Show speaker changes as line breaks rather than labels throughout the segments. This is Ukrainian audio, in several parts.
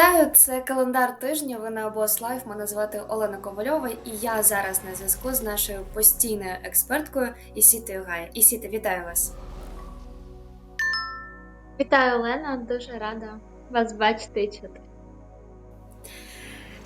Вітаю! Це календар тижня. Ви на Обос Лайф. Мене звати Олена Ковальова, і я зараз на зв'язку з нашою постійною експерткою Ісітою Гає. Ісіта, вітаю вас!
Вітаю, Олена, дуже рада вас бачити і чути.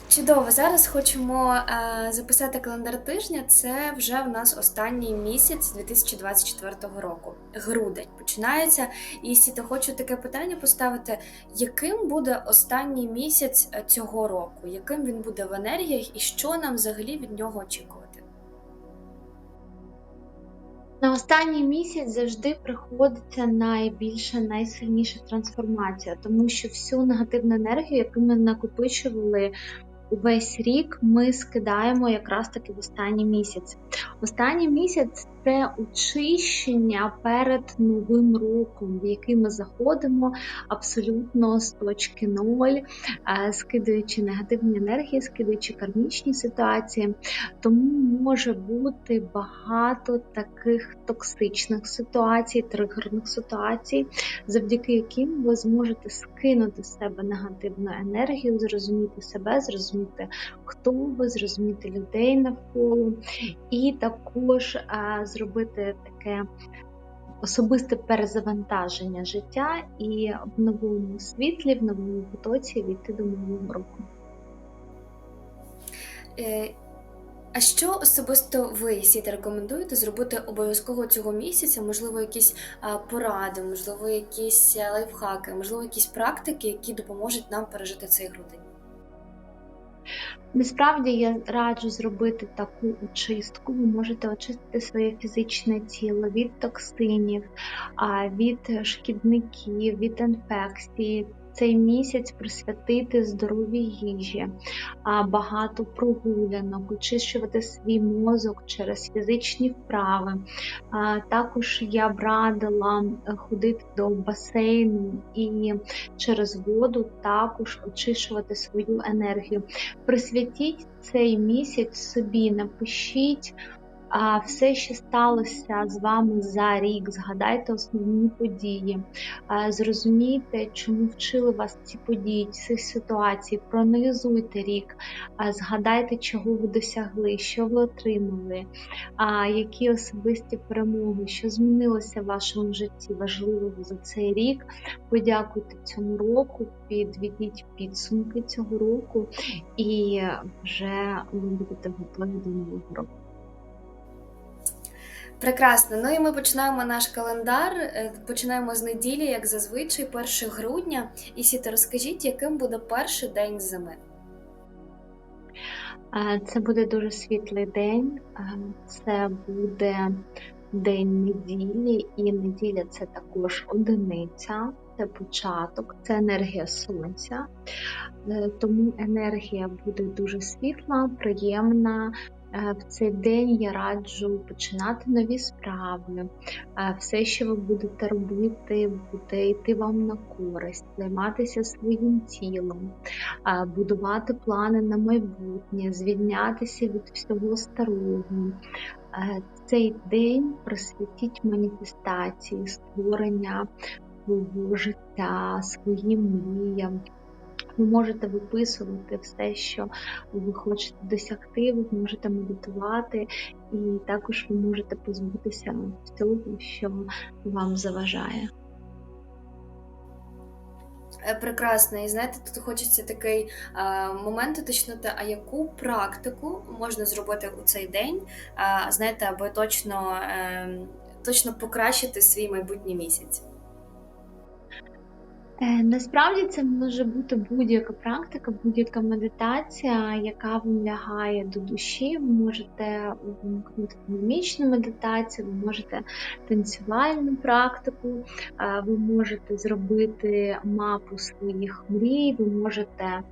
Чудово, зараз хочемо е, записати календар тижня. Це вже в нас останній місяць 2024 року. Грудень починається. І Сіта, хочу таке питання поставити: яким буде останній місяць е, цього року? Яким він буде в енергіях, і що нам взагалі від нього очікувати?
На останній місяць завжди приходиться найбільша, найсильніша трансформація, тому що всю негативну енергію, яку ми накопичували увесь рік, ми скидаємо якраз таки в останній місяць. Останній місяць це очищення перед новим роком, в який ми заходимо абсолютно з точки ноль, е, скидаючи негативні енергії, скидаючи кармічні ситуації. Тому може бути багато таких токсичних ситуацій, тригерних ситуацій, завдяки яким ви зможете скинути з себе негативну енергію, зрозуміти себе, зрозуміти, хто ви, зрозуміти людей навколо, і також а, зробити таке. Особисте перезавантаження життя і в новому світлі, в новому потоці війти до нового року.
Е, А що особисто ви Сіта, рекомендуєте зробити обов'язково цього місяця? Можливо, якісь поради, можливо, якісь лайфхаки, можливо, якісь практики, які допоможуть нам пережити цей грудень?
Насправді я раджу зробити таку очистку. Ви можете очистити своє фізичне тіло від токсинів, від шкідників, від інфекцій. Цей місяць присвятити здоровій їжі, багато прогулянок, очищувати свій мозок через фізичні вправи. Також я б радила ходити до басейну і через воду також очищувати свою енергію. Присвятіть цей місяць собі, напишіть а, все, що сталося з вами за рік, згадайте основні події, зрозумійте, чому вчили вас ці події, ці ситуації, проаналізуйте рік, згадайте, чого ви досягли, що ви отримали, які особисті перемоги, що змінилося в вашому житті важливого за цей рік. Подякуйте цьому року, підведіть підсумки цього року, і вже ви будете готові до нового року.
Прекрасно. Ну і ми починаємо наш календар. Е, Починаємо з неділі, як зазвичай, 1 грудня. І Сіта, розкажіть, яким буде перший день зими?
Це буде дуже світлий день, це буде день неділі, і неділя це також одиниця, це початок, це енергія сонця. Е, Тому енергія буде дуже світла, приємна. Е, В цей день я раджу починати нові справи. Е, Все, що ви будете робити, буде йти вам на користь, займатися своїм тілом, е, будувати плани на майбутнє, звільнятися від всього старого. Цей день присвятіть маніфестації, створення свого життя, своїм мріям. Ви можете виписувати все, що ви хочете досягти, ви можете медитувати, і також ви можете позбутися всього, що вам заважає.
Е, Прекрасно. І знаєте, тут хочеться такий е, момент уточнити, а яку практику можна зробити у цей день, е, знаєте, аби точно, е, точно покращити свій майбутній місяць.
Е, Насправді це може бути будь-яка практика, будь-яка медитація, яка вам лягає до душі. Ви можете вимкнути динамічну медитацію, ви можете танцювальну практику, е, ви можете зробити мапу своїх мрій, ви можете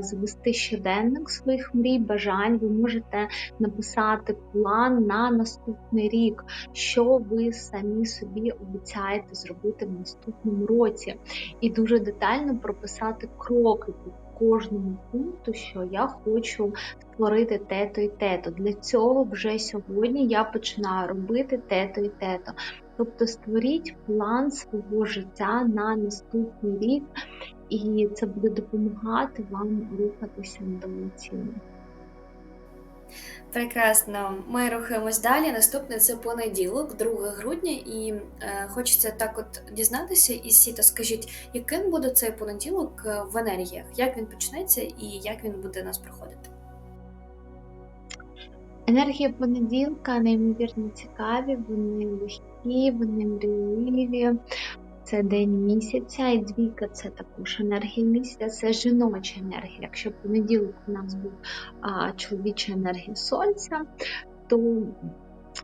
завести щоденник своїх мрій, бажань, ви можете написати план на наступний рік, що ви самі собі обіцяєте зробити в наступному році, і дуже детально прописати кроки по кожному пункту, що я хочу створити те-то і те-то. Для цього вже сьогодні я починаю робити те-то і те-то. Тобто створіть план свого життя на наступний рік і це буде допомагати вам рухатися до цілі.
Прекрасно. Ми рухаємось далі. Наступне це понеділок, 2 грудня, і е, хочеться так от дізнатися із Сіта. Скажіть, яким буде цей понеділок е, в енергіях? Як він почнеться і як він буде нас проходити?
Енергія понеділка неймовірно цікаві, вони легкі, вони мрійливі. Це день місяця, і двійка це також енергія місяця, це жіноча енергія. Якщо понеділок у нас був а, чоловіча енергія сонця, то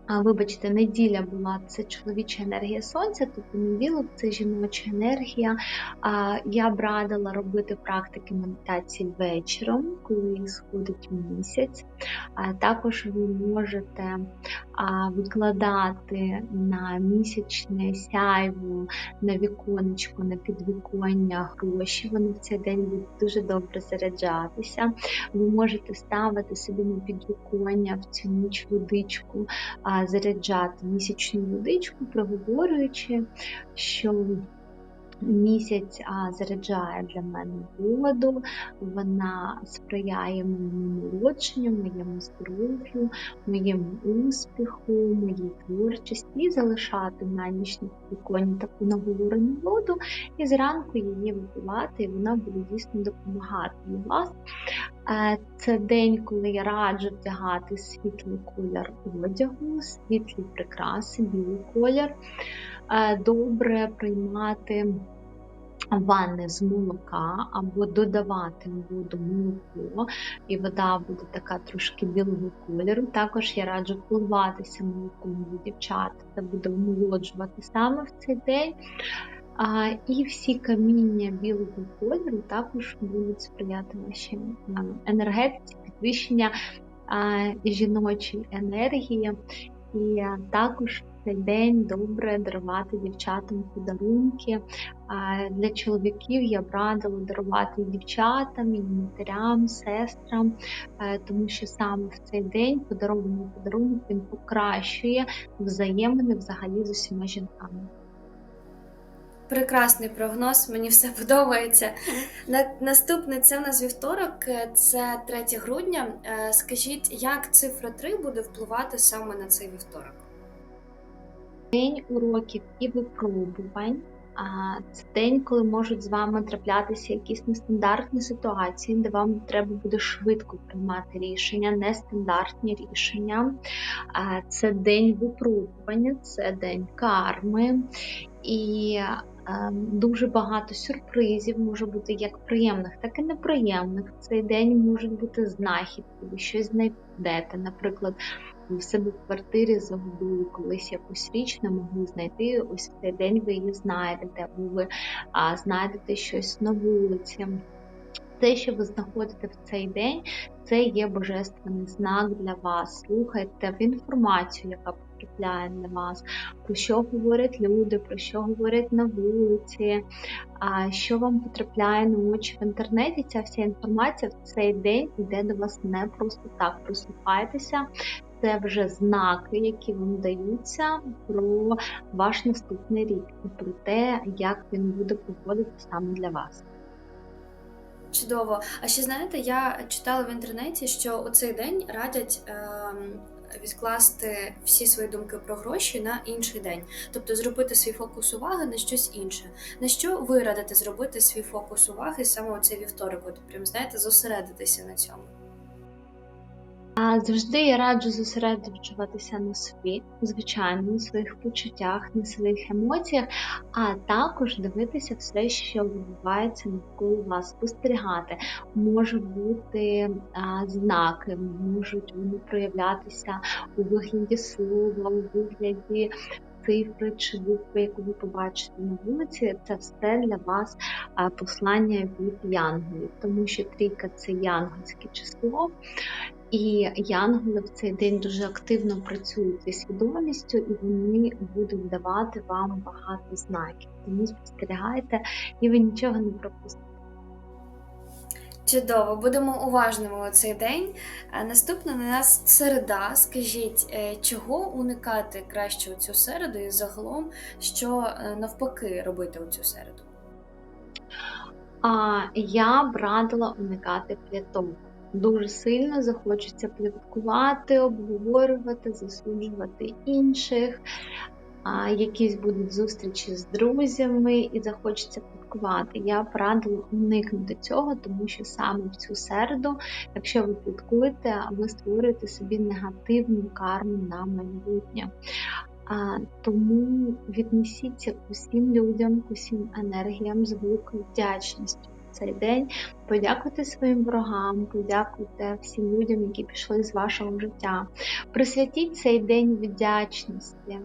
а, вибачте, неділя була це чоловіча енергія сонця, то понеділок це жіноча енергія. А, я б радила робити практики медитації вечором, коли сходить місяць. А також ви можете а, викладати на місячне сяйво, на віконечко, на підвіконня гроші. Вони в цей день будуть дуже добре заряджатися. Ви можете ставити собі на підвіконня в цю ніч водичку, заряджати місячну водичку, проговорюючи, що Місяць а, заряджає для мене воду, вона сприяє моєму народженню, моєму здоров'ю, моєму успіху, моїй творчості і залишати на нічному віконі таку наговорену воду, і зранку її випивати, і вона буде дійсно допомагати вас. Е, Це день, коли я раджу вдягати світлий колір одягу, світлі прикраси, білий колір. Е, Добре приймати ванни з молока або додавати воду молоко, і вода буде така трошки білого кольору. Також я раджу впливатися молоком для дівчат, це буде омолоджувати саме в цей день. А, і всі каміння білого кольору також будуть сприяти вашій а, енергетиці, підвищення а, жіночої енергії. І також цей день добре дарувати дівчатам подарунки. Для чоловіків я б радила дарувати дівчатам, і матерям, сестрам, е, тому що саме в цей день подарований подарунок він покращує взаємини взагалі з усіма жінками.
Прекрасний прогноз, мені все подобається. На, наступне це у нас вівторок, е, це 3 грудня. Е, Скажіть, як цифра 3 буде впливати саме на цей вівторок?
День уроків і випробувань. Це день, коли можуть з вами траплятися якісь нестандартні ситуації, де вам треба буде швидко приймати рішення, нестандартні рішення. Це день випробування, це день карми і е, дуже багато сюрпризів може бути як приємних, так і неприємних. Цей день можуть бути знахідки, ви щось знайдете. Наприклад, в себе в квартирі загубили колись якусь річ, не могли знайти. Ось в цей день ви її знайдете, або ви а, знайдете щось на вулиці. Те, що ви знаходите в цей день, це є божественний знак для вас. Слухайте в інформацію, яка потрапляє для вас, про що говорять люди, про що говорять на вулиці, що вам потрапляє на очі в інтернеті. Ця вся інформація в цей день йде до вас не просто так. Прислухайтеся. Це вже знаки, які вам даються про ваш наступний рік і про те, як він буде поводити саме для вас.
Чудово. А ще знаєте, я читала в інтернеті, що у цей день радять ем, відкласти всі свої думки про гроші на інший день, тобто зробити свій фокус уваги на щось інше. На що ви радите зробити свій фокус уваги саме у цей вівторок? От прям знаєте, зосередитися на цьому.
А завжди я раджу зосереджуватися на собі, звичайно, на своїх почуттях, на своїх емоціях, а також дивитися все, що відбувається навколо вас, спостерігати. Можуть бути а, знаки, можуть вони проявлятися у вигляді слова, у вигляді. Цифри чи букви, яку ви побачите на вулиці, це все для вас послання від янголів, тому що трійка це янгольське число, і янголи в цей день дуже активно працюють зі свідомістю, і вони будуть давати вам багато знаків. Тому спостерігайте, і ви нічого не пропустите.
Чудово, будемо уважними у цей день. Наступна на нас середа. Скажіть, е, чого уникати краще у цю середу, і загалом, що е, навпаки робити у цю середу?
А я б радила уникати пліток. Дуже сильно захочеться пліткувати, обговорювати, засуджувати інших. А, якісь будуть зустрічі з друзями і захочеться пліткувати. Я радила уникнути цього, тому що саме в цю середу, якщо ви пліткуєте, ви створюєте собі негативну карму на майбутнє. А, тому віднесіться усім людям, усім енергіям з великою вдячністю цей день. Подякуйте своїм ворогам, подякуйте всім людям, які пішли з вашого життя. Присвятіть цей день вдячності.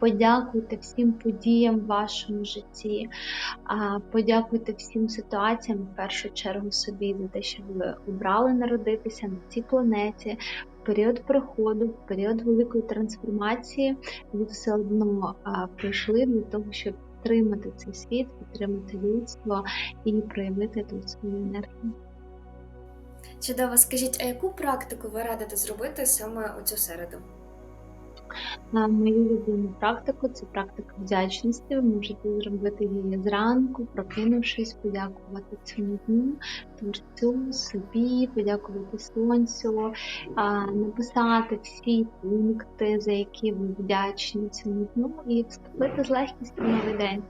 Подякуйте всім подіям в вашому житті, подякуйте всім ситуаціям, в першу чергу собі за те, що ви обрали народитися на цій планеті. В період приходу, в період великої трансформації, ви все одно прийшли для того, щоб підтримати цей світ, підтримати людство і проявити тут свою енергію.
Чудово, скажіть, а яку практику ви радите зробити саме у цю середу?
На мою улюблену практику це практика вдячності. Ви можете зробити її зранку, прокинувшись, подякувати цьому дню, творцю, собі, подякувати сонцю, написати всі пункти, за які ви вдячні цьому дню, і вступити з легкістю новий день.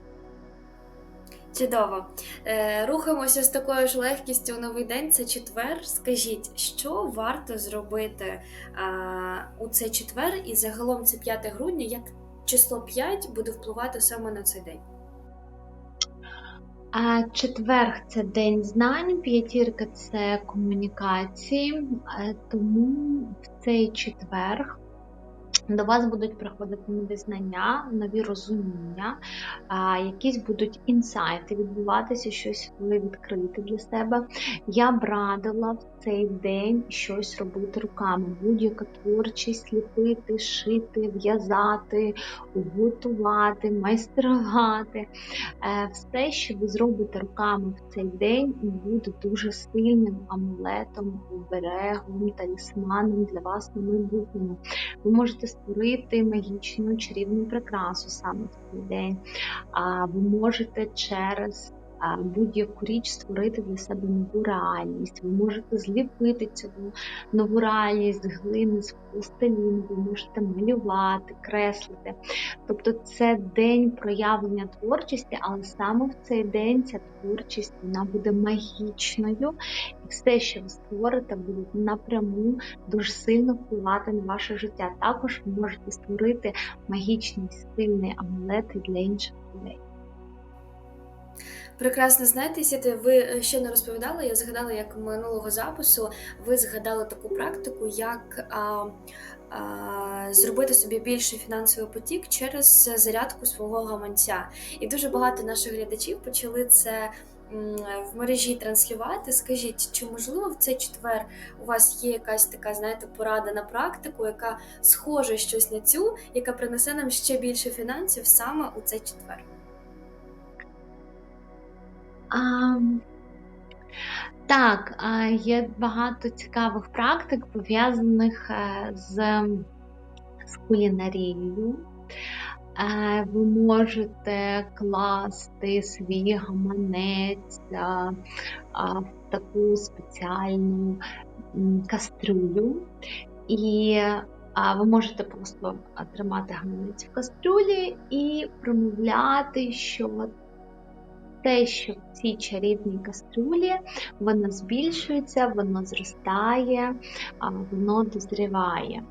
Чудово. Е, рухаємося з такою ж легкістю у новий день. Це четвер. Скажіть, що варто зробити а, у цей четвер, і загалом це 5 грудня, як число 5 буде впливати саме на цей день?
А четверг це день знань, п'ятірка це комунікації, е, тому в цей четверг до вас будуть приходити нові знання, нові розуміння, якісь будуть інсайти відбуватися, щось ви відкрити для себе. Я б радила в цей день щось робити руками, будь-яка творчість, ліпити, шити, в'язати, готувати, майструвати. Е, Все, що ви зробите руками в цей день, буде дуже сильним амулетом, оберегом, талісманом для вас на майбутньому. Ви можете створити магічну чарівну прикрасу саме в цей день. А ви можете через будь-яку річ створити для себе нову реальність. Ви можете зліпити цю нову реальність глини, з пластиліну, ви можете малювати, креслити. Тобто це день проявлення творчості, але саме в цей день ця творчість вона буде магічною, і все, що ви створите, буде напряму дуже сильно впливати на ваше життя. Також ви можете створити магічні сильні амулети для інших людей.
Прекрасно, знаєте, Сіти, ви ще не розповідали, я згадала, як минулого запису ви згадали таку практику, як а, а, зробити собі більший фінансовий потік через зарядку свого гаманця. І дуже багато наших глядачів почали це в мережі транслювати. Скажіть, чи можливо в цей четвер у вас є якась така, знаєте, порада на практику, яка схожа щось на цю, яка принесе нам ще більше фінансів саме у цей четвер?
А, так, є багато цікавих практик, пов'язаних е, з, з кулінарією. Е, Ви можете класти свій гаманець а, в таку спеціальну кастрюлю, і ви можете просто тримати гаманець в кастрюлі і промовляти, що те, що в цій чарівній кастрюлі воно збільшується, воно зростає, воно дозріває.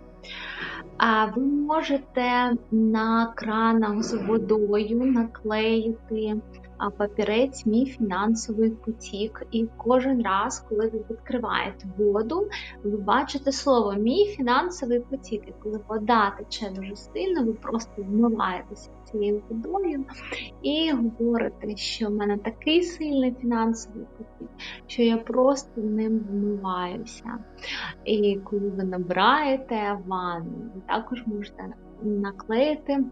Ви можете на кранах з водою наклеїти папірець Мій фінансовий потік. І кожен раз, коли ви відкриваєте воду, ви бачите слово Мій фінансовий потік. І коли вода тече дуже сильно, ви просто вмиваєтеся цією водою і говорите, що в мене такий сильний фінансовий потік, що я просто ним вмиваюся. І коли ви набираєте ванну, ви також можете наклеїти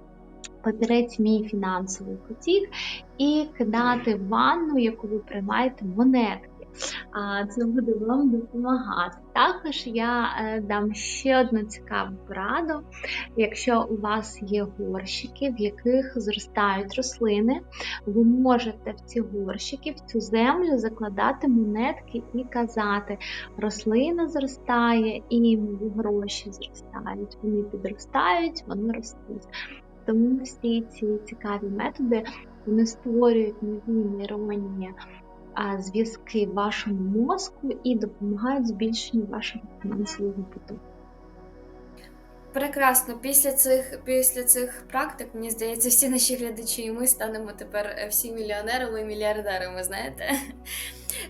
папірець мій фінансовий потік і кидати в ванну, яку ви приймаєте монетки. це буде вам допомагати. Також я е, дам ще одну цікаву пораду. Якщо у вас є горщики, в яких зростають рослини, ви можете в ці горщики, в цю землю закладати монетки і казати, рослина зростає і гроші зростають. Вони підростають, вони ростуть. Тому всі ці цікаві методи вони створюють нові нейронні зв'язки в вашому мозку і допомагають збільшенню вашого фінансового потоку.
Прекрасно. Після цих після цих практик, мені здається, всі наші глядачі і ми станемо тепер е, всі мільйонерами і мільярдерами. Знаєте.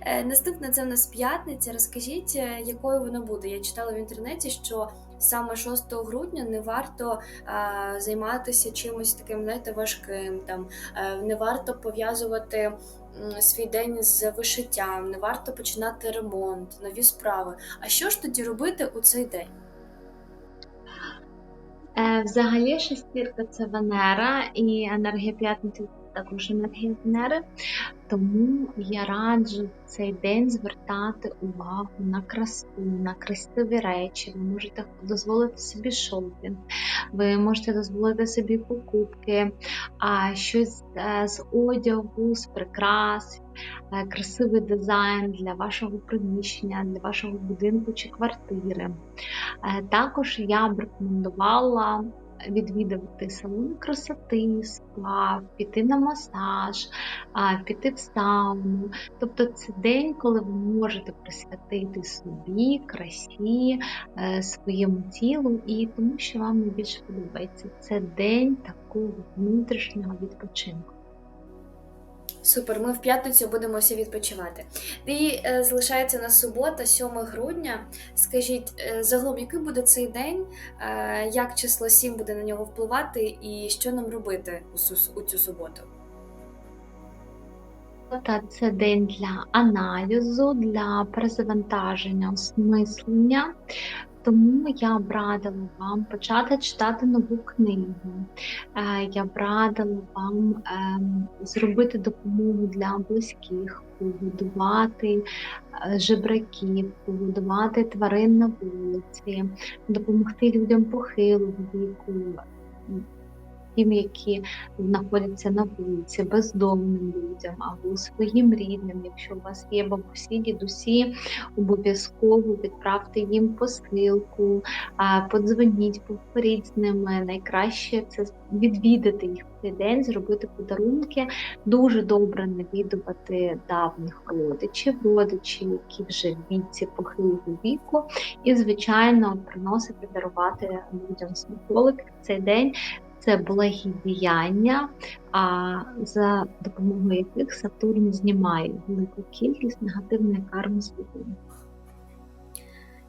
Е, Наступне це в нас п'ятниця. Розкажіть, е, якою вона буде. Я читала в інтернеті, що саме 6 грудня не варто а, займатися чимось таким, знаєте, важким. Там е, не варто пов'язувати свій день з вишиттям, не варто починати ремонт, нові справи. А що ж тоді робити у цей день?
Е, Взагалі шестірка це Венера і енергія п'ятниці також енергія Венери. Тому я раджу в цей день звертати увагу на красу, на красиві речі. Ви можете дозволити собі шопінг, ви можете дозволити собі покупки, а щось е, з одягу, з прикрас, е, красивий дизайн для вашого приміщення, для вашого будинку чи квартири. Е, Також я б рекомендувала відвідувати салон красоти, спа, піти на масаж, піти в сауну. Тобто це день, коли ви можете присвятити собі, красі, е, своєму тілу і тому, що вам найбільше подобається. Це день такого внутрішнього відпочинку.
Супер, ми в п'ятницю будемо всі відпочивати. І е, залишається на субота, 7 грудня. Скажіть, е, загалом, який буде цей день, е, як число 7 буде на нього впливати, і що нам робити у, у цю суботу?
Та це день для аналізу, для перезавантаження, осмислення. Тому я б радила вам почати читати нову книгу. Е, Я б радила вам ем, зробити допомогу для близьких, погодувати е, жебраків, погодувати тварин на вулиці, допомогти людям похилого віку, тим, які знаходяться на вулиці, бездомним людям або своїм рідним. Якщо у вас є бабусі, дідусі, обов'язково відправте їм посилку, подзвоніть, поговоріть з ними. Найкраще це відвідати їх цей день, зробити подарунки. Дуже добре навідувати давніх родичів, родичів, які вже в віці похилого віку, і, звичайно, приносити дарувати людям смаколики в цей день це благі діяння, а за допомогою яких Сатурн знімає велику кількість негативної карми з людини.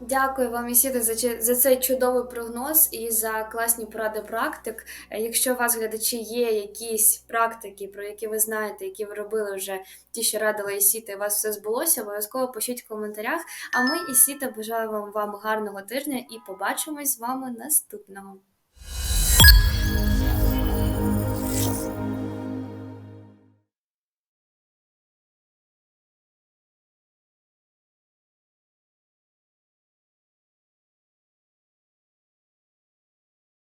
Дякую вам, Ісіда, за, за цей чудовий прогноз і за класні поради практик. Е, Якщо у вас, глядачі, є якісь практики, про які ви знаєте, які ви робили вже ті, що радила Ісіта, і у вас все збулося, обов'язково пишіть в коментарях. А ми, Ісіта, бажаємо вам гарного тижня і побачимось з вами наступного.